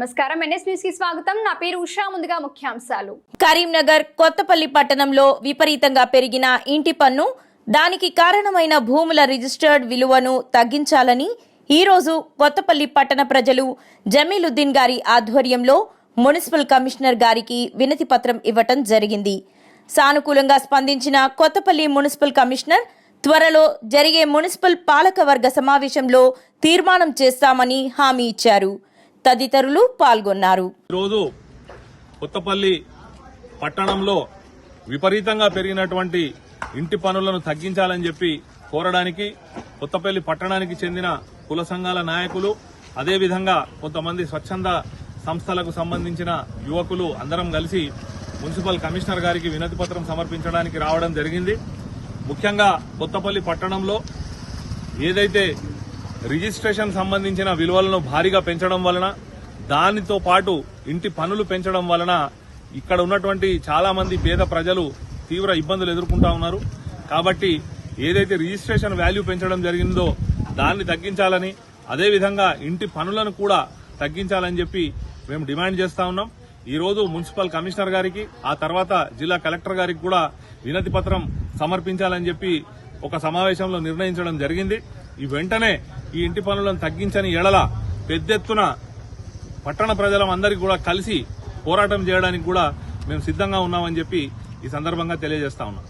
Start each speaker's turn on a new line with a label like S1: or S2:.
S1: నమస్కారం. ఎన్ఎస్ న్యూస్కి స్వాగతం. నా పేరు ఉషా. ముందుగా ముఖ్యాంశాలు.
S2: కరీంనగర్ కొత్తపల్లి పట్టణంలో విపరీతంగా పెరిగిన ఇంటి పన్ను దానికి కారణమైన భూముల రిజిస్టర్డ్ విలువను తగ్గించాలని ఈరోజు కొత్తపల్లి పట్టణ ప్రజలు జమీలుద్దీన్ గారి ఆధ్వర్యంలో మున్సిపల్ కమిషనర్ గారికి వినతి పత్రం ఇవ్వటం జరిగింది. సానుకూలంగా స్పందించిన కొత్తపల్లి మున్సిపల్ కమిషనర్ త్వరలో జరిగే మున్సిపల్ పాలకవర్గ సమావేశంలో తీర్మానం చేస్తామని హామీ ఇచ్చారు. తదితరులు పాల్గొన్నారు.
S3: ఈరోజు కొత్తపల్లి పట్టణంలో విపరీతంగా పెరిగినటువంటి ఇంటి పనులను తగ్గించాలని చెప్పి కోరడానికి కొత్తపల్లి పట్టణానికి చెందిన కుల సంఘాల నాయకులు అదేవిధంగా కొంతమంది స్వచ్ఛంద సంస్థలకు సంబంధించిన యువకులు అందరం కలిసి మున్సిపల్ కమిషనర్ గారికి వినతి పత్రం సమర్పించడానికి రావడం జరిగింది. ముఖ్యంగా కొత్తపల్లి పట్టణంలో ఏదైతే రిజిస్ట్రేషన్ సంబంధించిన విలువలను భారీగా పెంచడం వలన దానితో పాటు ఇంటి పనులు పెంచడం వలన ఇక్కడ ఉన్నటువంటి చాలా మంది పేద ప్రజలు తీవ్ర ఇబ్బందులు ఎదుర్కొంటా ఉన్నారు. కాబట్టి ఏదైతే రిజిస్ట్రేషన్ వాల్యూ పెంచడం జరిగిందో దాన్ని తగ్గించాలని అదేవిధంగా ఇంటి పనులను కూడా తగ్గించాలని చెప్పి మేము డిమాండ్ చేస్తా ఉన్నాం. ఈ రోజు మున్సిపల్ కమిషనర్ గారికి ఆ తర్వాత జిల్లా కలెక్టర్ గారికి కూడా వినతి పత్రం సమర్పించాలని చెప్పి ఒక సమావేశంలో నిర్ణయించడం జరిగింది. ఈ వెంటనే ఈ ఇంటి పనులను తగ్గించని ఎడల పెద్ద ఎత్తున పట్టణ ప్రజలందరికీ కూడా కలిసి పోరాటం చేయడానికి కూడా మేము సిద్ధంగా ఉన్నామని చెప్పి ఈ సందర్భంగా తెలియజేస్తా ఉన్నాం.